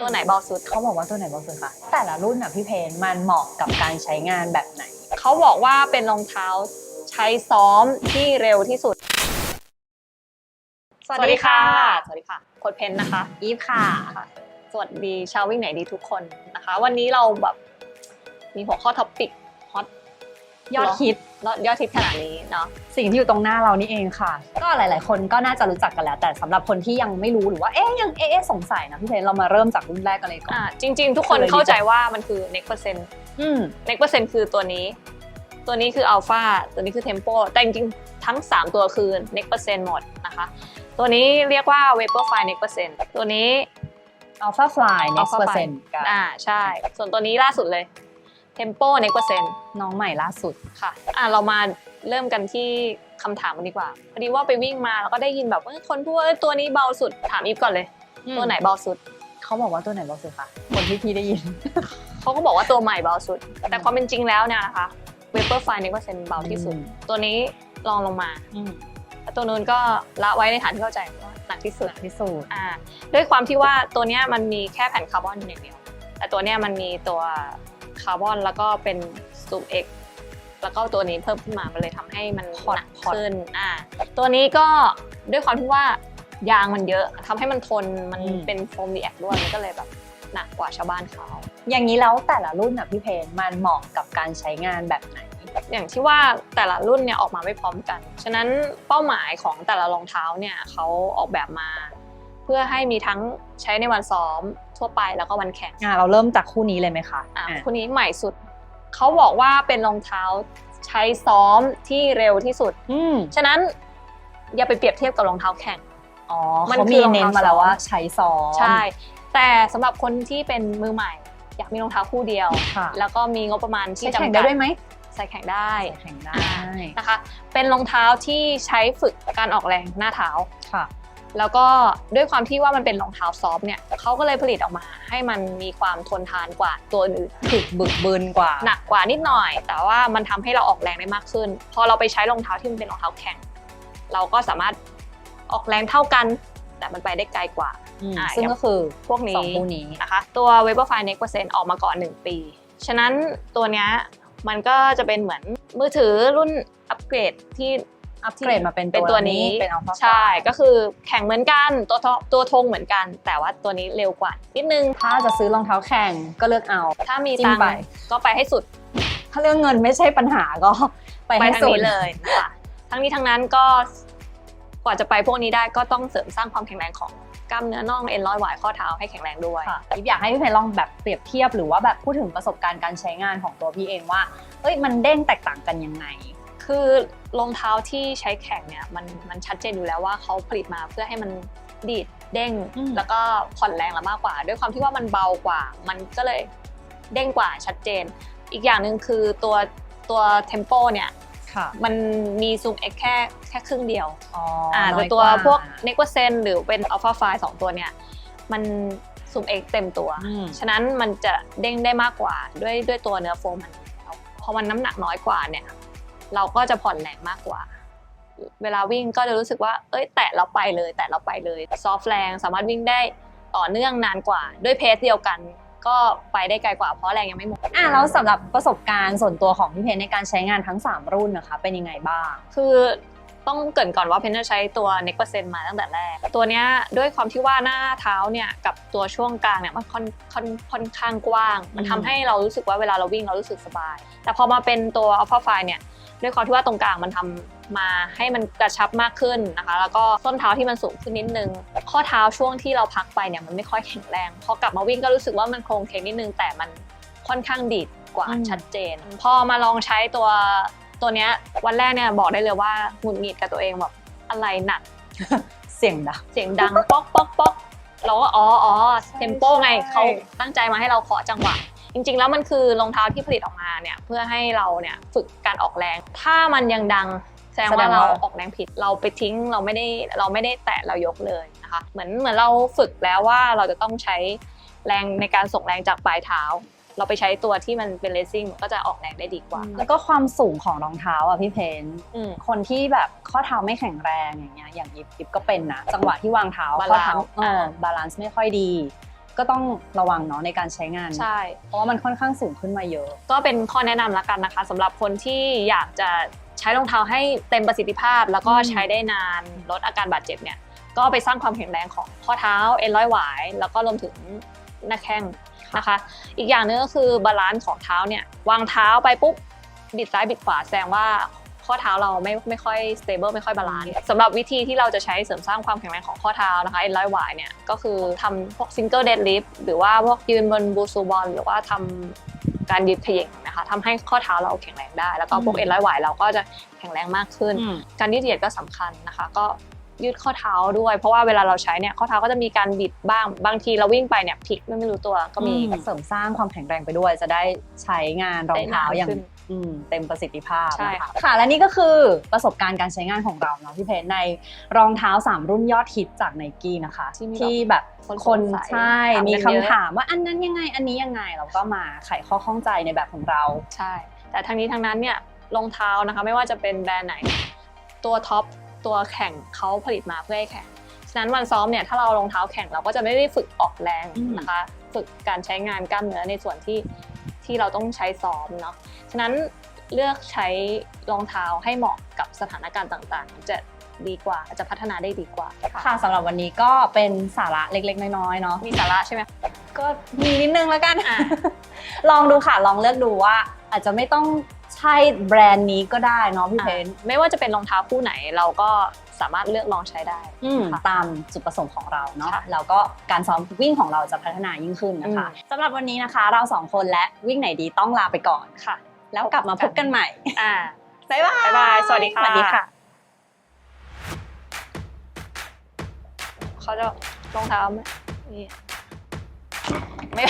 ตัวไหนเบาสุด เขาบอกว่าตัวไหนเบาสุดคะแต่ละรุ่นอะพี่เพนมันเหมาะกับการใช้งานแบบไหน เขาบอกว่าเป็นรองเท้าใช้ซ้อมที่เร็วที่สุด สวัสดีค่ะ สวัสดีค่ะโค้ดเพนนะคะ อีฟค่ะค่ะ สวัสดีชาววิ่งไหนดีทุกคนนะคะ วันนี้เราแบบมีหัวข้อท็อปิกฮอต ยอดฮิตยอดฮิตขนาดนี้เนาะสิ่งที่อยู่ตรงหน้าเรานี่เองค่ะ ก็หลาย ๆ คนก็น่าจะรู้จักกันแล้ว แต่สำหรับคนที่ยังไม่รู้หรือว่าเอ๊ยยังเอ๊ะสงสัยนะพี่เพนเรามาเริ่มจากรุ่นแรกกันเลยก่อนอ่าจริง ๆ ทุกคนเลยดีกว่าเข้าใจว่ามันคือ next percent อืม next percent คือตัวนี้ ตัวนี้คือ alpha ตัวนี้คือ tempo แต่จริงๆทั้ง 3 ตัวคือ next percent หมดนะคะ ตัวนี้เรียกว่า vaporfly next percent ตัวนี้อัลฟาฟลาย next Alpha Fly percent กันอ่าใช่ ส่วนตัวนี้ล่าสุดเลย tempo next percent น้องใหม่ล่าสุดค่ะอ่าเรามาเริ่มกันที่คำถามกันดีกว่า พอดีว่าไปวิ่งมาแล้วก็ได้ยินแบบเอ้ยคนพูดว่าเอ้ยตัวนี้เบาสุด ถามอีฟก่อนเลย ตัวไหนเบาสุด เขาบอกว่าตัวไหนเบาสุดคะคนที่พี่ได้ยิน เขาก็บอกว่าตัวใหม่เบาสุด แต่ความเป็นจริงแล้วเนี่ยนะคะ Vaporfly next percent เบาที่สุดอืมตัวนี้ลองลงมาอืมแล้วตัวนู้นก็ละไว้ในฐานที่เข้าใจว่าหนักที่สุดพิสูจน์อ่าด้วยความที่ว่าตัวเนี้ยมันมีแค่แผ่นคาร์บอนอย่างเดียว แต่ตัวเนี้ยมันมีตัว คาร์บอนแล้วก็เป็นซูมเอ็กแล้วก็ตัวนี้เพิ่มขึ้นมามันเลยทำให้มันหนักขึ้นอ่าตัวนี้ก็ด้วยความที่ว่ายางมันเยอะทำให้มันทนมันเป็นโฟมดีแอคด้วยมันก็เลยแบบหนักกว่าชาวบ้านเขาอย่างนี้แล้วแต่ละรุ่นอะพี่เพนมันเหมาะกับการใช้งานแบบไหน อย่างที่ว่าแต่ละรุ่นเนี่ยออกมาไม่พร้อมกัน ฉะนั้นเป้าหมายของแต่ละรองเท้าเนี่ยเขาออกแบบมาเพื่อให้มีทั้งใช้ในวันซ้อมทั่วไปแล้วก็วันแข่งอ่าเราเริ่มจากคู่นี้เลยไหมคะอะอะคู่นี้ใหม่สุด เขาบอกว่าเป็นรองเท้าใช้ซ้อมที่เร็วที่สุด อืมฉะนั้นอย่าไปเปรียบเทียบกับรองเท้าแข่ง อ๋อมันเขาคืมีอรองเท้า เน้นมาแล้วว่าใช้ซ้อมใช่ แต่สำหรับคนที่เป็นมือใหม่ อยากมีรองเท้าคู่เดียว ค่ะแล้วก็มีงบประมาณที่ใช้แข่งจำกัได้ดด้วยไหมใส่แข่งได้ใช้แข่งได้นะคะ เป็นรองเท้าที่ใช้ฝึกการออกแรงหน้าเท้า ค่ะ แล้วก็ด้วยความที่ว่ามันเป็นรองเท้าซอฟต์เนี่ยเขาก็เลยผลิตออกมา ให้มันมีความทนทานกว่าตัวอื่นถึกบึกบึนกว่าหนักกว่านิดหน่อย แต่ว่ามันทำให้เราออกแรงได้มากขึ้น พอเราไปใช้รองเท้าที่มันเป็นรองเท้าแข็ง เราก็สามารถออกแรงเท่ากัน แต่มันไปได้ไกลกว่าอืมอะซึ่งก็คือพวกนี้สองคู่นี้นะคะตัว Vaporfly Next Percent ออกมาก่อน 1 ปี ฉะนั้นตัวเนี้ยมันก็จะเป็นเหมือนมือถือรุ่นอัปเกรดที่ อัปเกรดมาเป็นเป็นตัวนี้เป็นอัลฟาใช่ ก็คือแข่งเหมือนกันตัวทตัวธงเหมือนกัน แต่ว่าตัวนี้เร็วกว่านิดนึง ถ้าจะซื้อรองเท้าแข่งก็เลือกเอา ถ้ามีจิ้มตังค์ไปก็ไปให้สุด ถ้าเรื่องเงินไม่ใช่ปัญหาก็ไปไปให้ทางสุดนี้เลยนะคะทั้งนี้ทั้งนั้นก็กว่าจะไปพวกนี้ได้ก็ต้องเสริมสร้างความแข็งแรงของกล้ามเนื้อน่องเอ็นร้อยหวายข้อเท้าให้แข็งแรงด้วยค่ะอยากให้พี่เพนลองแบบเปรียบเทียบหรือว่าแบบพูดถึงประสบการณ์การใช้งานของตัวพี่เองว่าเอ้ยมันเด้งแตกต่างกันยังไง คือรองเท้าที่ใช้แข่งเนี่ยมันมันชัดเจนอยู่แล้วว่าเขาผลิตมาเพื่อให้มันดีดเด้งอืมแล้วก็ผ่อนแรงละมากกว่า ด้วยความที่ว่ามันเบากว่า มันก็เลยเด้งกว่าชัดเจน อีกอย่างหนึ่งคือตัวตัวเทมโปเนี่ยค่ะมันมีซูมเอ็กแค่แค่ครึ่งเดียวอ๋ออ่าน้แต่อยตัวาพวก n e q u a s e n หรือเป็น Alpha f i สองตัวเนี่ยมันซูมเอ็กเต็มตัวอืมฉะนั้นมันจะเด้งได้มากกว่าด้วยด้วยตัวเนื้อโฟมมันพอมันน้ำหนักน้อยกว่าเนี่ย เราก็จะผ่อนแรงมากกว่า เวลาวิ่งก็จะรู้สึกว่า เอ้ย แตะเราไปเลย แตะเราไปเลย ซอฟแรงสามารถวิ่งได้ต่อเนื่องนานกว่า ด้วยเพสเดียวกัน ก็ไปได้ไกลกว่าเพราะแรงยังไม่หมดอะแล้วสำหรับประสบการณ์ส่วนตัวของพี่เพนในการใช้งานทั้ง 3 รุ่นนะคะ เป็นยังไงบ้าง คือ ต้องเกรินก่อนว่าเพนเนอร์ใช้ตัว Next Percent มาตั้งแต่แรก ตัวเนี้ยด้วยความที่ว่าหน้าเท้าเนี่ยกับตัวช่วงกลางเนี่ยมันค่อนค่อนค่อนข้างกว้าง มันทำให้เรารู้สึกว่าเวลาเราวิ่งเรารู้สึกสบาย แต่พอมาเป็นตัว Alpha f i เนี่ยด้วยความที่ว่าตรงกลางมันทำมาให้มันกระชับมากขึ้นนะคะ แล้วก็ส้นเท้าที่มันสูงขึ้นนิดนึง ข้อเท้าช่วงที่เราพักไปเนี่ยมันไม่ค่อยแข็งแรงพอกลับมาวิ่งก็รู้สึกว่ามันโครงเคงนิดนึงแต่มันค่อนข้างดีดกว่าอืมชัดเจน พอมาลองใช้ตัว ตัวเนี้ยวันแรกเนี่ยบอกได้เลยว่าหงุดหงิดกับตัวเองแบบอะไรหนัก เสียงดังเสียงดังป๊อกป๊อกป๊อกเราก็อ๋ออ๋อใช่เทมโปไงใช่เขาตั้งใจมาให้เราเคาะจังหวะจริงๆ แล้วมันคือรองเท้าที่ผลิตออกมาเนี่ยเพื่อให้เราเนี่ยฝึกการออกแรง ถ้ามันยังดังแสดงว่าเราออกแรงผิดเราไปทิ้งเราไม่ได้เราไม่ได้แตะเรายกเลยนะคะเหมือนเหมือนเราฝึกแล้วว่าเราจะต้องใช้แรงในการส่งแรงจากปลายเท้า เราไปใช้ตัวที่มันเป็นเลสซิ่งก็จะออกแรงได้ดีกว่า แล้วก็ความสูงของรองเท้าอะพี่เพนอืมคนที่แบบข้อเท้าไม่แข็งแรงอย่างเงี้ยอย่างยิบยิบก็เป็นนะจังหวะที่วางเท้าข้อเท้า Balance เออบาลานซ์ไม่ค่อยดีก็ก็ต้องระวังเนาะในการใช้งานใช่เพราะว่ามันค่อนข้างสูงขึ้นมาเยอะ ก็เป็นข้อแนะนำละกันนะคะสำหรับคนที่อยากจะใช้รองเท้าให้เต็มประสิทธิภาพ แล้วก็อืมใช้ได้นานลดอาการบาดเจ็บเนี่ยก็ไปสร้างความแข็งแรงของข้อเท้าเอ็นร้อยหวาย แล้วก็รวมถึงหน้าแข้ง นะคะ อีกอย่างหนึงก็คือบาลานซ์ของเท้าเนี่ยวางเท้าไปปุ๊บบิดซ้ายบิดขวาแสดงว่าข้อเท้าเราไม่ไม่ค่อย stable ไม่ค่อยบาลานซ์สำหรับวิธีที่เราจะใช้เสริมสร้างความแข็งแรงของข้อเท้านะคะเอ็นร้อยหวายเนี่ยก็คือทำพวก single dead lift หรือว่าพวกยืนบนบูซูบอลหรือว่าทำการยืดเขย่งนะคะทำให้ข้อเท้าเราแข็งแรงได้ แล้วก็พวกอืมเอ็นร้อยหวายเราก็จะแข็งแรงมากขึ้นอืมการยืดเหยียดก็สำคัญนะคะ ก็ ยืดข้อเท้าด้วย เพราะว่าเวลาเราใช้เนี่ยข้อเท้าก็จะมีการบิดบ้างบางทีเราวิ่งไปเนี่ยพลิกไม่ไม่รู้ตัวก็มีเสริมสร้างความแข็งแรงไปด้วย จะได้ใช้งานรองเท้าอย่างได้นานขึ้นอืมเต็มประสิทธิภาพใช่นะคะค่ะค่ะ และนี่ก็คือประสบการณ์การใช้งานของเราเนาะพี่เพชรในรองเท้า 3 รุ่นยอดฮิตจากไนกี้นะคะ ที่มีที่แบบคนคนสงสัยใช่ถามกันมีเยคำอะถามว่าอันนั้นยังไงอันนี้ยังไงเราก็มาไขข้อข้องใจในแบบของเราใช่ แต่ทั้งนี้ทั้งนั้นเนี่ยรองเท้านะคะ ไม่ว่าจะเป็นแบรนด์ไหน ตัวท็อป ตัวแข่งเขาผลิตมาเพื่อให้แข่ง ฉะนั้นวันซ้อมเนี่ยถ้าเราเอารองเท้าแข่งเราก็จะไม่ได้ฝึกออกแรงอืมนะคะ ฝึกการใช้งานกล้ามเนื้อในส่วนที่ที่เราต้องใช้ซ้อมเนาะ ฉะนั้นเลือกใช้รองเท้าให้เหมาะกับสถานการณ์ต่างๆ จะดีกว่าจะพัฒนาได้ดีกว่า ค่ะสำหรับวันนี้ก็เป็นสาระเล็กๆ น้อยๆเนาะมีสาระใช่ไหมก็มีนิดนึงแล้วกันอะลองดูค่ะลองเลือกดูว่าอาจจะไม่ต้อง ใช่แบรนด์นี้ก็ได้เนาะพี่เพนไม่ว่าจะเป็นรองเท้าคู่ไหนเราก็สามารถเลือกลองใช้ได้อืมค่ะตามจุดประสงค์ของเราเนาะค่ะแล้วก็การซ้อมวิ่งของเราจะพัฒนายิ่งขึ้นนะคะอืมสำหรับวันนี้นะคะเราสองคนและวิ่งไหนดีต้องลาไปก่อนค่ะ แล้วกลับมาพบกันใหม่อ่าบ๊ายบายบ๊ายบายสวัสดีค่ะสวัสดีค่ะเขาจะรองเท้าไหมนี่ไม่